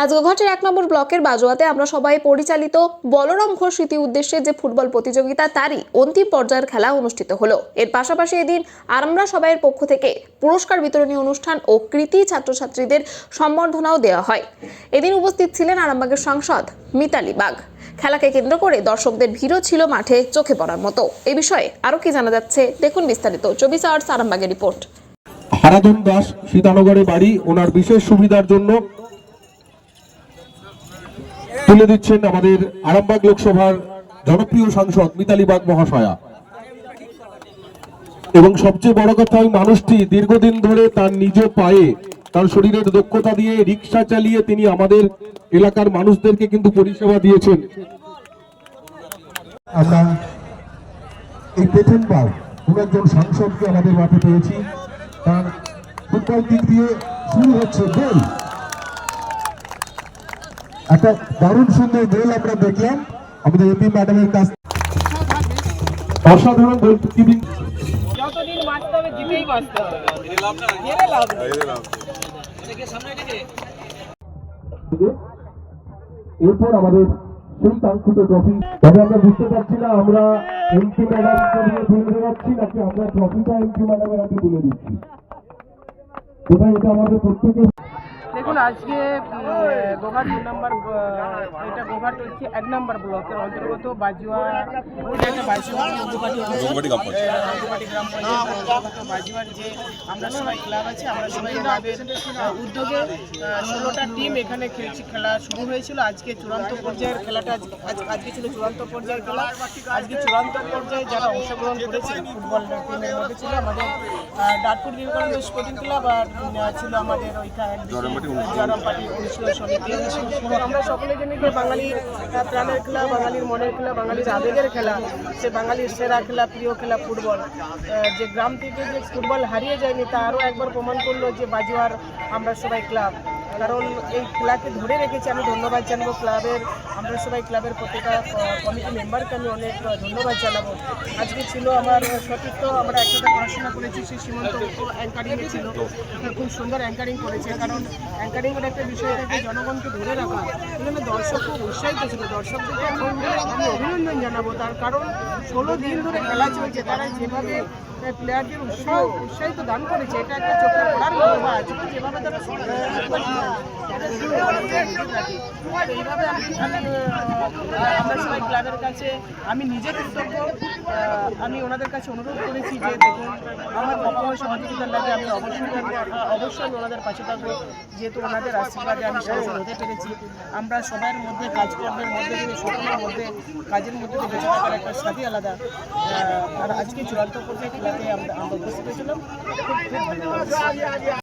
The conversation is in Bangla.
আজ গোঘাটের এক নম্বর ব্লকের বাজোয়াতে আমরা সবাই পরিচালিত বলরাম ঘোষ স্মৃতি উদ্দেশ্যে যে ফুটবল প্রতিযোগিতা, তারই অন্তিম পর্যায়ের খেলা অনুষ্ঠিত হলো। এর পাশাপাশি এদিন আমরা সবাইয়ের পক্ষ থেকে পুরস্কার বিতরণী অনুষ্ঠান ও কৃতি ছাত্রছাত্রীদের সম্বর্ধনাও দেওয়া হয়। এদিন উপস্থিত ছিলেন আরামবাগের সাংসদ মিতালি বাগ। খেলাকে কেন্দ্র করে দর্শকদের ভিড়ও ছিল মাঠে চোখে পড়ার মতো। এ বিষয়ে আরও কি জানা যাচ্ছে, দেখুন বিস্তারিত। চব্বিশ আওয়ার্স আরামবাগের রিপোর্ট। হারাধন দাস, সীতানগরে বাড়ি, ওনার বিশেষ সুবিধার জন্য তুলে দিচ্ছেন আমাদের আরামবাগ লোকসভার জনপ্রিয় সাংসদ মিতালি বাগ মহাশয়া। এবং সবচেয়ে বড় কথা, ওই মানুষটি দীর্ঘদিন ধরে তার নিজ পায়ে, তার শরীরের দক্ষতা দিয়ে রিক্সা চালিয়ে তিনি আমাদের এলাকার মানুষদেরকে কিন্তু পরিষেবা দিয়েছেন। এই প্রথমবার কোন একজন সাংসদকে আমাদের মাঠে পেয়েছি। তার ফুটবল দিক দিয়ে শুরু হচ্ছে গোল। একটা দারুণ সুন্দর গোল আমরা দেখলাম আমাদের এমপি ম্যাডামের কাছ অসাধারণ গোল কিপিং যতদিন বাঁচতে হবে জিতেই বাঁচতে হবে। লাভ নেই। এরপর আমাদের সেই কাঙ্ক্ষিত ট্রফি তবে আমরা বুঝতে পারছি না আমরা এমপি ম্যাডামকে দিয়ে তুলে যাচ্ছি নাকি আমরা ট্রফিটা এমপি ম্যাডামের হাতে তুলে দিচ্ছি। কোথায় এটা আমাদের প্রত্যেকের দেখুন আজকে গোঘাট দু নম্বর এটা গোঘাট হচ্ছে এক নম্বর ব্লকের অন্তর্গত বাজুয়া এটা গ্রাম পঞ্চায়েত। বাজুয়ার যে আমরা সবাই ক্লাব আছে আমরা সবাই ক্লাবের উদ্যোগে ষোলোটা টিম এখানে খেলছি খেলা শুরু হয়েছিল। আজকে চূড়ান্ত পর্যায়ের খেলাটা আজ- আজ- আজকে ছিল চূড়ান্ত পর্যায়ের খেলা। আজকে চূড়ান্ত পর্যায়ে যারা অংশগ্রহণ করেছে ফুটবল টিমের মধ্যে ছিল আমাদের ডাটপুর বিবেকানন্দ স্পোর্টিং ক্লাব আর ছিল আমাদের ওইখানে জরমপাটি অনুশীলন সমিতি। আমরা সকলে জানি যে বাঙালির আহ, প্রাণের খেলা বাঙালির মনের খেলা বাঙালির আবেগের খেলা সে বাঙালির সেরা খেলা প্রিয় খেলা ফুটবল। যে গ্রাম থেকে যে ফুটবল হারিয়ে যায়নি তা আরও একবার প্রমাণ করল যে বাজুয়ার আমরা সবাই ক্লাব। কারণ এই খেলাকে ধরে রেখেছি, আমি ধন্যবাদ জানাব ক্লাবের, আমরা সবাই ক্লাবের প্রত্যেকটা কমিটি মেম্বারকে আমি অনেক ধন্যবাদ জানাব। আজকে ছিল আমার সতীর্থ, আমরা একসাথে পড়াশোনা করেছি সেই সীমন্ত অ্যাঙ্কারিংয়ে ছিল। খুব সুন্দর অ্যাঙ্কারিং করেছে, কারণ অ্যাঙ্কারিংয়ের একটা বিষয় থাকে জনগণকে ধরে রাখা এখানে দর্শক খুব উৎসাহিত ছিল। দর্শকদেরকে আমি অভিনন্দন জানাব, তার কারণ ষোলো দিন ধরে খেলা চলছে, তারা যেভাবে প্লেয়ারদের উৎসাহ, উৎসাহিত দান করেছে। এটা একটা চোখে পড়ার যেভাবে তারা এইভাবে আমরা সবাই ক্লাবের কাছে, আমি নিজে কৃতজ্ঞ আমি ওনাদের কাছে অনুরোধ করেছি যে দেখুন, আমার কখনো সহযোগিতার লাগে আমি অবশ্যই আহ, অবশ্যই ওনাদের পাশে থাকব। যেহেতু ওনাদের আশীর্বাদে আমি সাংসদ হতে পেরেছি। আমরা সবার মধ্যে কাজকর্মের মধ্যে দিয়ে সকলের মধ্যে কাজের মধ্যে দিয়ে বেঁচে থাকার একটা স্বাদই আলাদা আর আজকে চূড়ান্ত পর্যায়ে খেলাতে আমরা উপস্থিত হয়েছিলাম। খুব খুব লাগছে।